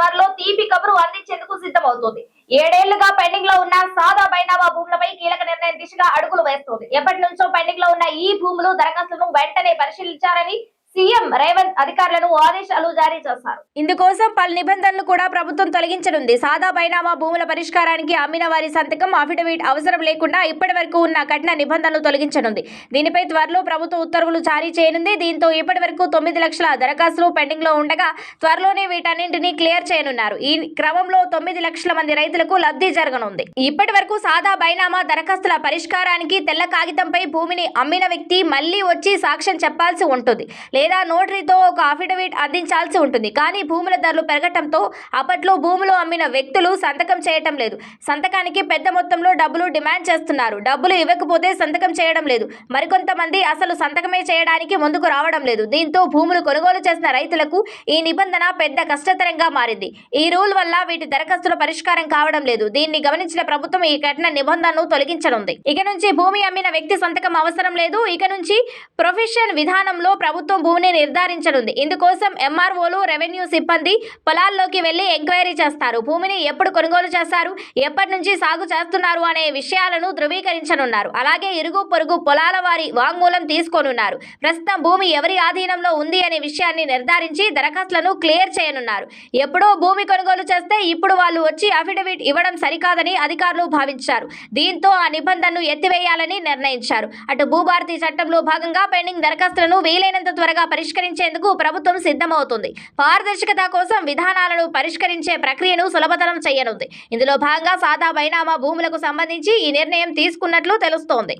త్వరలో తీపి కబురు అందించేందుకు సిద్ధమవుతోంది. ఏడేళ్ళుగా పెండింగ్లో ఉన్న సాదా బైనామా భూములపై కీలక నిర్ణయం దిశగా అడుగులు వేస్తోంది. ఎప్పటి నుంచో పెండింగ్లో ఉన్న ఈ భూములు దరఖాస్తులను వెంటనే పరిశీలించాలని సీఎం రేవంత్ అధికారులను ఆదేశాలు జారీ చేశారు. ఇందుకోసం పలు నిబంధనలు కూడా ప్రభుత్వం తొలగించనుంది. సాదా బైనామా భూముల పరిష్కారానికి అమ్మిన వారి సంతకం అఫిడవిట్ అవసరం లేకుండా ఇప్పటి వరకు ఉన్న కఠిన నిబంధనలు తొలగించనుంది. దీనిపై త్వరలో ప్రభుత్వ ఉత్తర్వులు జారీ చేయనుంది. దీంతో ఇప్పటి వరకు తొమ్మిది లక్షల దరఖాస్తులు పెండింగ్లో ఉండగా త్వరలోనే వీటన్నింటినీ క్లియర్ చేయనున్నారు. ఈ క్రమంలో తొమ్మిది లక్షల మంది రైతులకు లబ్ధి జరగనుంది. ఇప్పటి వరకు సాదా బైనామా దరఖాస్తుల పరిష్కారానికి తెల్ల కాగితంపై భూమిని అమ్మిన వ్యక్తి మళ్ళీ వచ్చి సాక్ష్యం చెప్పాల్సి ఉంటుంది. లేదా నోటరీతో ఒక అఫిడవిట్ అందించాల్సి ఉంటుంది. కానీ భూముల ధరలు పెరగటంతో అప్పట్లో భూములు అమ్మిన వ్యక్తులు సంతకం చేయటం లేదు. సంతకానికి పెద్ద మొత్తంలో డబ్బులు డిమాండ్ చేస్తున్నారు. డబ్బులు ఇవ్వకపోతే సంతకం చేయడం లేదు. మరికొంతమంది అసలు సంతకమే చేయడానికి ముందుకు రావడం లేదు. దీంతో భూములు కొనుగోలు చేసిన రైతులకు ఈ నిబంధన పెద్ద కష్టతరంగా మారింది. ఈ రూల్ వల్ల వీటి దరఖాస్తుల పరిష్కారం కావడం లేదు. దీన్ని గమనించిన ప్రభుత్వం ఈ కఠిన నిబంధనను తొలగించనుంది. ఇక నుంచి భూమి అమ్మిన వ్యక్తి సంతకం అవసరం లేదు. ఇక నుంచి ప్రొఫెషన్ విధానంలో ప్రభుత్వం భూమిని నిర్ధారించనుంది. ఇందుకోసం ఎంఆర్ఓలు రెవెన్యూ సిబ్బంది పొలాల్లోకి వెళ్ళి ఎంక్వైరీ చేస్తారు. భూమిని ఎప్పుడు కొనుగోలు చేస్తారు? ఎప్పటి నుంచి సాగు చేస్తున్నారు అనే విషయాలను ధృవీకరించనున్నారు. అలాగే ఇరుగు పొరుగు పొలాల వారి వాంగ్మూలం తీసుకోనున్నారు. ప్రస్తుతం భూమి ఎవరి ఆధీనంలో ఉంది అనే విషయాన్ని నిర్ధారించి దరఖాస్తులను క్లియర్ చేయనున్నారు. ఎప్పుడో భూమి కొనుగోలు చేస్తే ఇప్పుడు వాళ్ళు వచ్చి అఫిడవిట్ ఇవ్వడం సరికాదని అధికారులు భావించారు. దీంతో ఆ నిబంధనను ఎత్తివేయాలని నిర్ణయించారు. అటు భూభారతి చట్టంలో భాగంగా పెండింగ్ దరఖాస్తులను వీలైనంత త్వరగా పరిష్కరించేందుకు ప్రభుత్వం సిద్ధమవుతుంది. పారదర్శకత కోసం విధానాలను పరిష్కరించే ప్రక్రియను సులభతరం చేయనుంది. ఇందులో భాగంగా సాదా బైనామా భూములకు సంబంధించి ఈ నిర్ణయం తీసుకున్నట్లు తెలుస్తోంది.